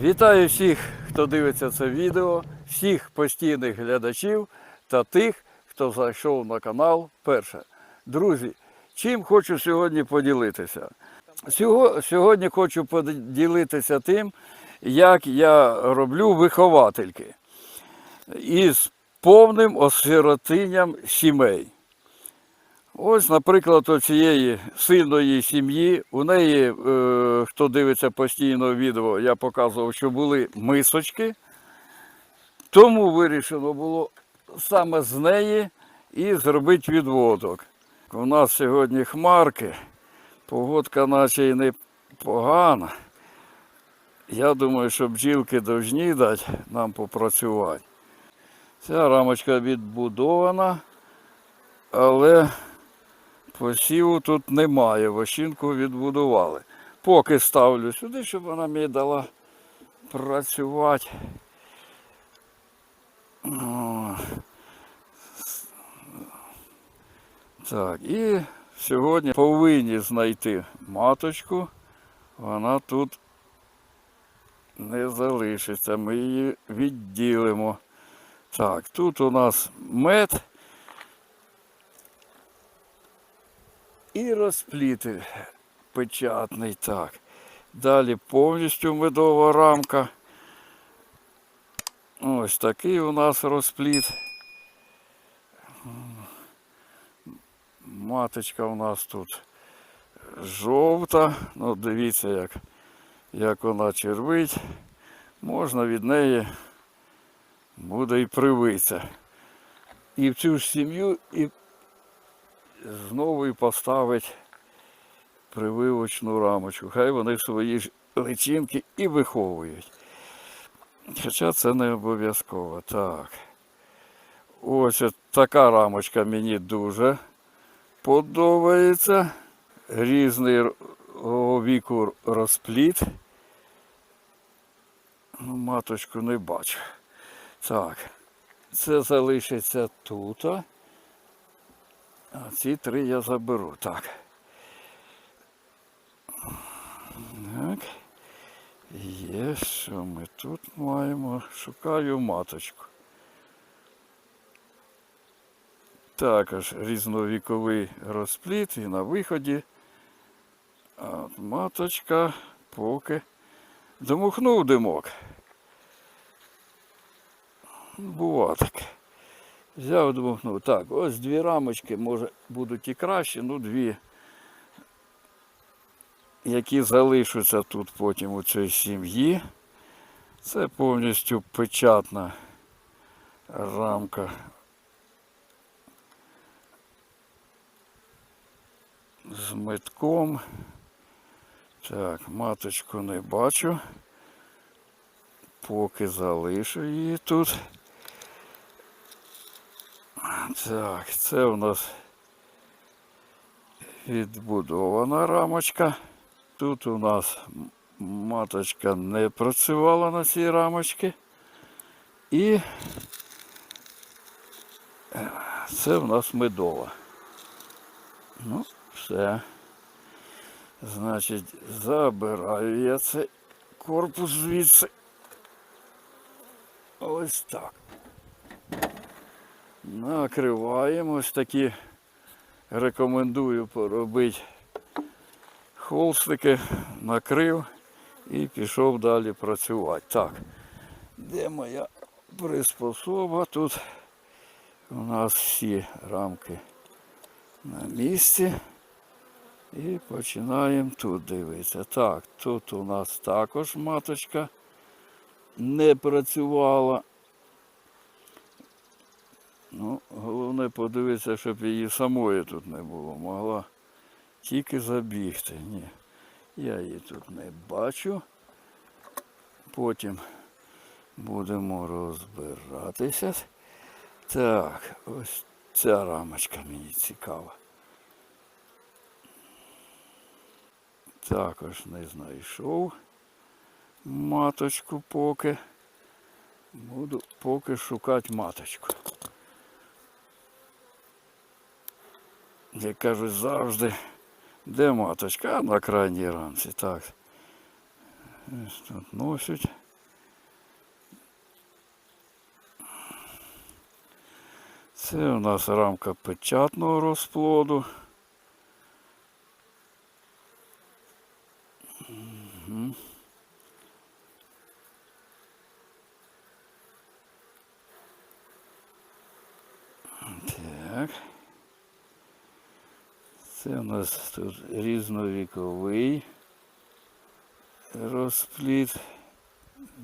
Вітаю всіх, хто дивиться це відео, всіх постійних глядачів та тих, хто зайшов на канал перше. Друзі, чим хочу сьогодні поділитися? Сього- Сьогодні хочу поділитися тим, як я роблю виховательки із повним осиротинням сімей. Ось, наприклад, у цієї сильної сім'ї, у неї, е, хто дивиться постійно відео, я показував, що були мисочки. Тому вирішено було саме з неї і зробити відводок. У нас сьогодні хмарки, погодка наче і не погана. Я думаю, що бджілки повинні дати нам попрацювати. Ця рамочка відбудована, але Посіву тут немає, вощинку відбудували. Поки ставлю сюди, щоб вона мені дала працювати. Так, і сьогодні повинні знайти маточку. Вона тут не залишиться. Ми її відділимо. Так, тут у нас мед. і розпліти печатний. Так. Далі повністю медова рамка. Ось такий у нас розпліт. Маточка у нас тут жовта. Ну, дивіться, як, як вона червить. Можна від неї буде і привитися. І в цю ж сім'ю, і знову і поставить прививочну рамочку. Хай вони свої ж личинки і виховують. Хоча це не обов'язково. Так. Ось така рамочка мені дуже подобається. Різний віку розпліт. Ну, маточку не бачу. Так. Це залишиться тут. А ці три я заберу. Так. Так. Є, що ми тут маємо? Шукаю маточку. Також різновіковий розпліт і на виході. От маточка поки домухнув димок. Бува таке. Взяв дмухнув. Так, ось дві рамочки, може, будуть і кращі, ну дві, які залишаться тут потім у цій сім'ї. Це повністю печатна рамка. З метком. Так, маточку не бачу. Поки залишу її тут. Так, це у нас відбудована рамочка. Тут у нас маточка не працювала на цій рамочці. І це в нас медова. Ну, все. Значить, забираю я цей корпус звідси. Ось так. Накриваємо ось такі. Рекомендую поробити холстики, накрив і пішов далі працювати. Так, де моя приспособа? Тут у нас всі рамки на місці. І починаємо тут дивитися. Так, тут у нас також маточка не працювала. Ну, головне подивитися, щоб її самої тут не було. Могла тільки забігти. Ні. Я її тут не бачу. Потім будемо розбиратися. Так, ось ця рамочка мені цікава. Також не знайшов маточку поки. Буду поки шукати маточку. Як кажуть завжди, де маточка? А на крайній рамці. Так. Тут носять. Це у нас рамка печатного розплоду. Мгм. Так. Це у нас тут різновіковий розплід.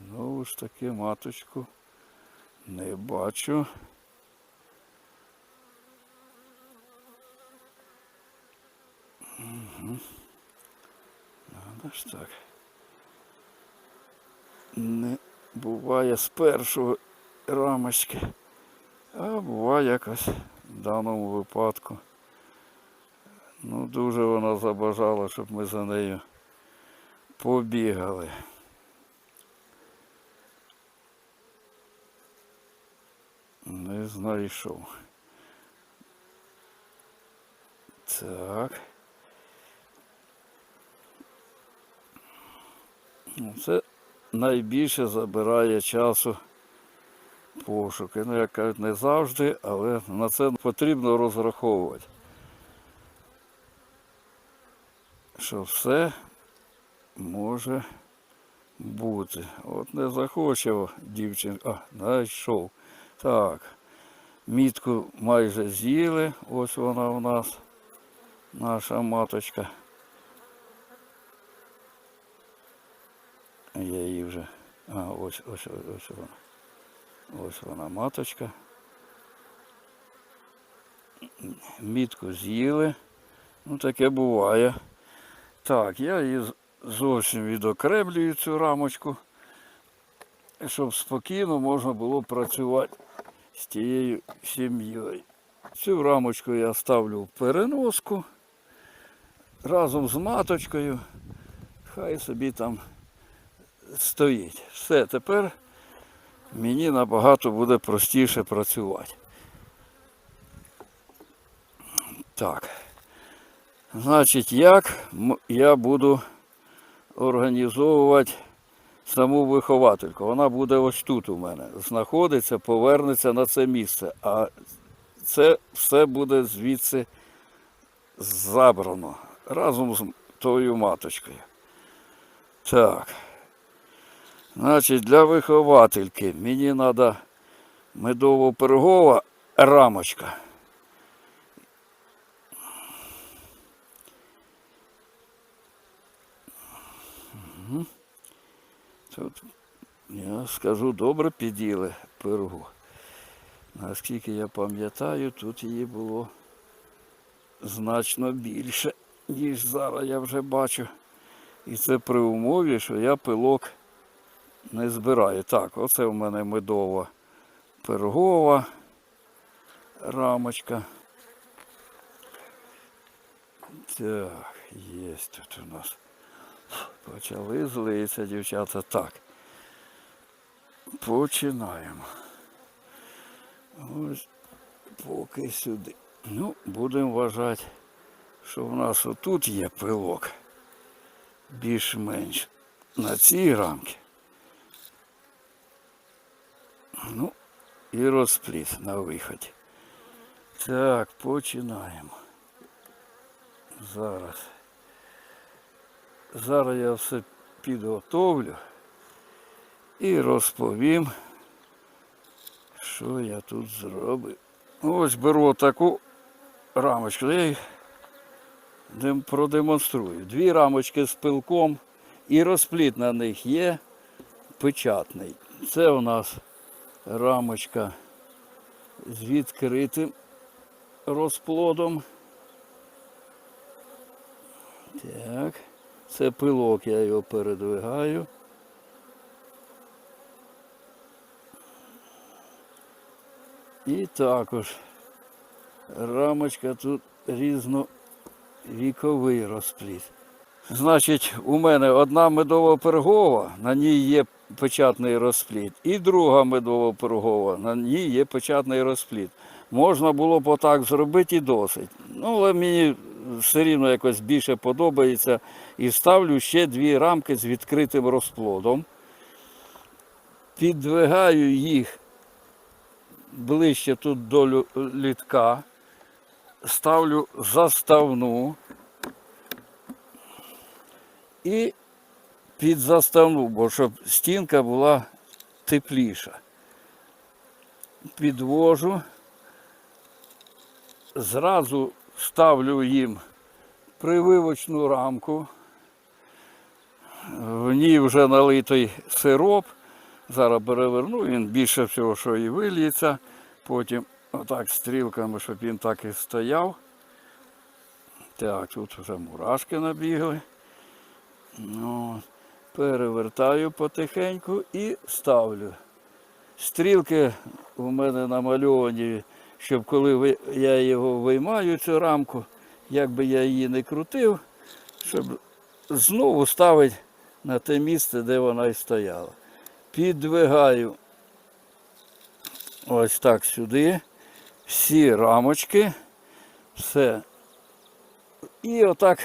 Знову ж таки маточку не бачу. Угу. Надо ж так. Не буває з першої рамочки, а буває якось в даному випадку. Ну, дуже вона забажала, щоб ми за нею побігали. Не знайшов. Так. Ну, Це найбільше забирає часу пошуки. Ну, як кажуть, не завжди, але на це потрібно розраховувати. Що все може бути. От не захоче дівчинка. А, знайшов. Так. Мітку майже з'їли. Ось вона у нас. Наша маточка. Я її вже. А, ось, ось, ось вона. Ось вона маточка. Мітку з'їли. Ну таке буває. Так, я її зовсім відокремлюю цю рамочку, щоб спокійно можна було працювати з тією сім'єю. Цю рамочку я ставлю в переноску разом з маточкою. Хай собі там стоїть. Все, тепер мені набагато буде простіше працювати. Так. Значить, як я буду організовувати саму виховательку? Вона буде ось тут у мене. Знаходиться, повернеться на це місце. А це все буде звідси забрано разом з тою маточкою. Так. Значить, для виховательки мені треба медово-пергова рамочка. Тут, я скажу, добре піділи пирогу. Наскільки я пам'ятаю, тут її було значно більше, ніж зараз я вже бачу. І це при умові, що я пилок не збираю. Так, оце в мене медова пирогова рамочка. Так, є тут у нас. Почали злитися, дівчата. Так. Починаємо. Ось поки сюди. Ну, будемо вважати, що в нас отут є пилок. Більш-менш на цій рамці. Ну, і розпліт на виході. Так, починаємо. Зараз. Зараз я все підготовлю і розповім, що я тут зробив. Ось беру таку рамочку, я їх продемонструю. Дві рамочки з пилком і розпліт на них є печатний. Це у нас рамочка з відкритим розплодом. Так. Це пилок, я його передвигаю. І також рамочка тут різновіковий розпліт. Значить, у мене одна медова пергова, на ній є печатний розплід, і друга медова пергова, на ній є печатний розплід. Можна було б отак зробити і досить. Ну, але мені все рівно якось більше подобається. І ставлю ще дві рамки з відкритим розплодом. Підвигаю їх ближче тут до літка, ставлю заставну і під заставну, бо щоб стінка була тепліша. Підвожу, зразу ставлю їм прививочну рамку. В ній вже налитий сироп. Зараз переверну, він більше всього, що і вильється. Потім отак стрілками, щоб він так і стояв. Так, тут вже мурашки набігли. Ну, перевертаю потихеньку і ставлю. Стрілки у мене намальовані, щоб коли я його виймаю, цю рамку, як би я її не крутив, щоб знову ставити на те місце, де вона і стояла. Підвигаю ось так сюди, всі рамочки, все. І отак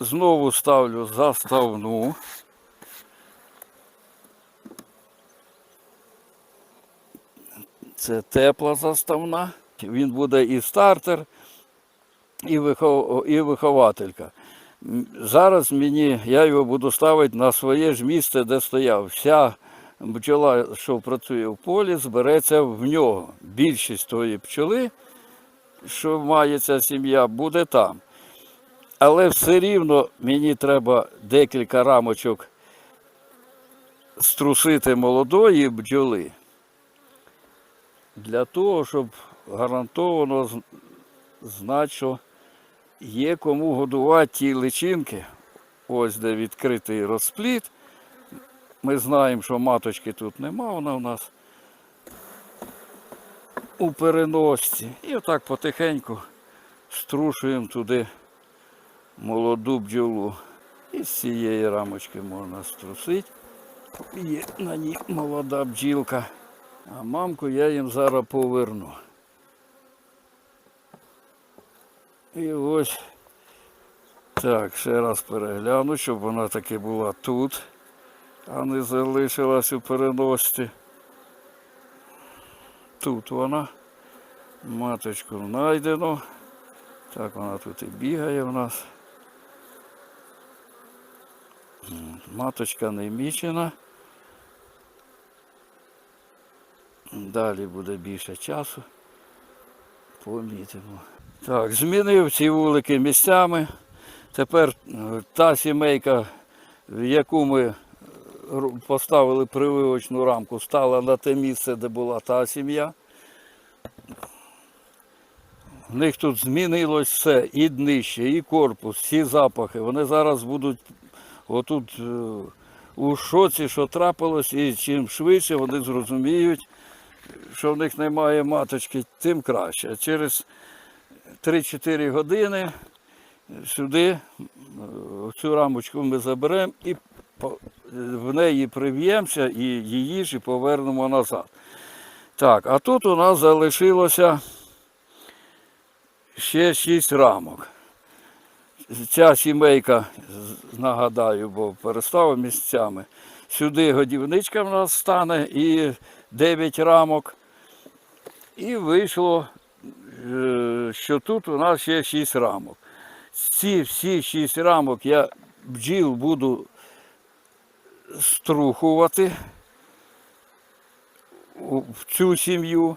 знову ставлю заставну. Це тепла заставна. Він буде і стартер, і, вихов... і вихователька. Зараз мені, я його буду ставити на своє ж місце, де стояв. Вся бджола, що працює в полі, збереться в нього. Більшість тої пчоли, що має ця сім'я, буде там. Але все рівно мені треба декілька рамочок струсити молодої бджоли для того, щоб гарантовано знати, що є кому годувати ті личинки. Ось де відкритий розпліт. Ми знаємо, що маточки тут нема, вона у нас у переносці. І отак потихеньку струшуємо туди молоду бджолу. І з цієї рамочки можна струсити. Є на ній молода бджілка. А мамку я їм зараз поверну. І ось так, ще раз перегляну, щоб вона таки була тут, а не залишилась у переносці. Тут вона. Маточку знайдено. Так вона тут і бігає в нас. Маточка не мічена. Далі буде більше часу. Помітимо. Так, змінив ці вулики місцями. Тепер е, та сімейка, в яку ми е, поставили прививочну рамку, стала на те місце, де була та сім'я. В них тут змінилось все, і днище, і корпус, всі запахи. Вони зараз будуть отут е, у шоці, що трапилось, і чим швидше вони зрозуміють, що в них немає маточки, тим краще. Через 3-4 години сюди, е, цю рамочку ми заберемо і в неї прив'ємося і її ж і повернемо назад. Так, а тут у нас залишилося ще 6 рамок. Ця сімейка, нагадаю, бо перестав місцями. Сюди годівничка в нас стане і 9 рамок. І вийшло, е, що тут у нас ще 6 рамок. Ці всі 6 рамок я бджіл буду струхувати в цю сім'ю.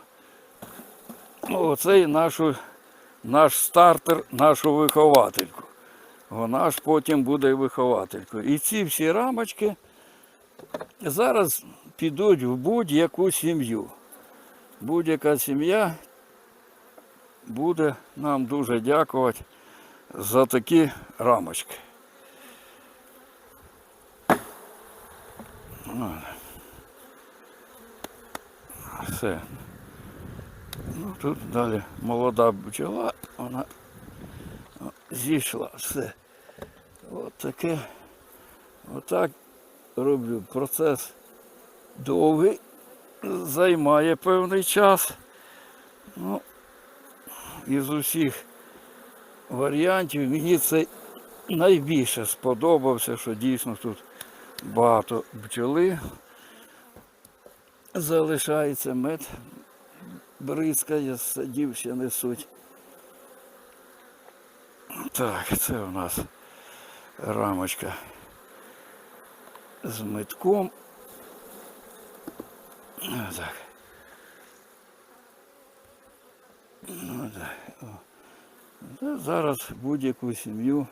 Оцей нашу, наш стартер, нашу виховательку. Вона ж потім буде вихователькою. І ці всі рамочки зараз підуть в будь-яку сім'ю. Будь-яка сім'я буде нам дуже дякувати за такі рамочки. Все. Ну, тут далі молода бджола, вона зійшла, все. От таке. Отак роблю. Процес довгий, займає певний час. Ну, із усіх варіантів мені це найбільше сподобався, що дійсно тут багато бджоли залишається мед бризкає, садів ще несуть. Так, це у нас рамочка з метком. Так. Ну, Зараз будь-яку сім'ю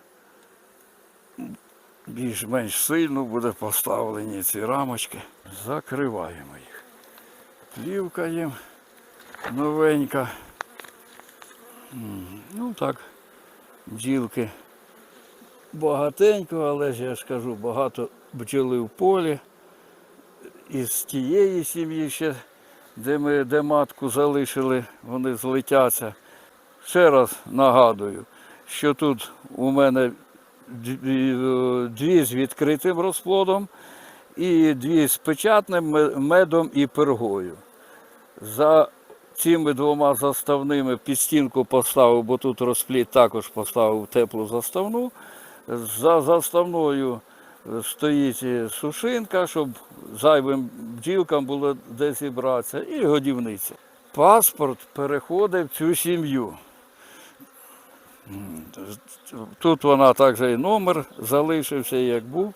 більш-менш сильно буде поставлені ці рамочки. Закриваємо їх. Плівка їм новенька. Ну так, бджілки багатенько, але ж я ж кажу, багато бджоли в полі. Із тієї сім'ї ще, де ми де матку залишили, вони злетяться. Ще раз нагадую, що тут у мене дві, з відкритим розплодом і дві з печатним медом і пергою. За цими двома заставними під стінку поставив, бо тут розплід також поставив теплу заставну. За заставною стоїть сушинка, щоб зайвим бджілкам було де зібратися, і годівниця. Паспорт переходить в цю сім'ю. Тут вона також і номер залишився, як був.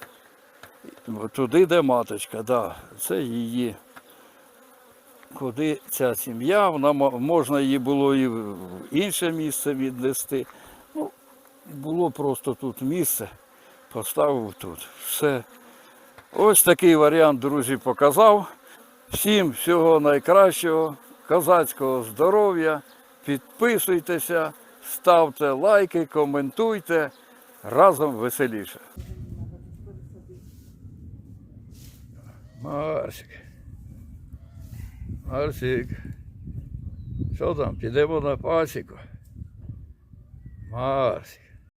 Туди, де маточка, да, це її. Куди ця сім'я, вона можна її було і в інше місце віднести. Ну, було просто тут місце, поставив тут. Все. Ось такий варіант, друзі, показав. Всім всього найкращого, козацького здоров'я. Підписуйтеся, ставте лайки, коментуйте. Разом веселіше. Марсик. Марсик. Що там, підемо на пасіку? Марсик.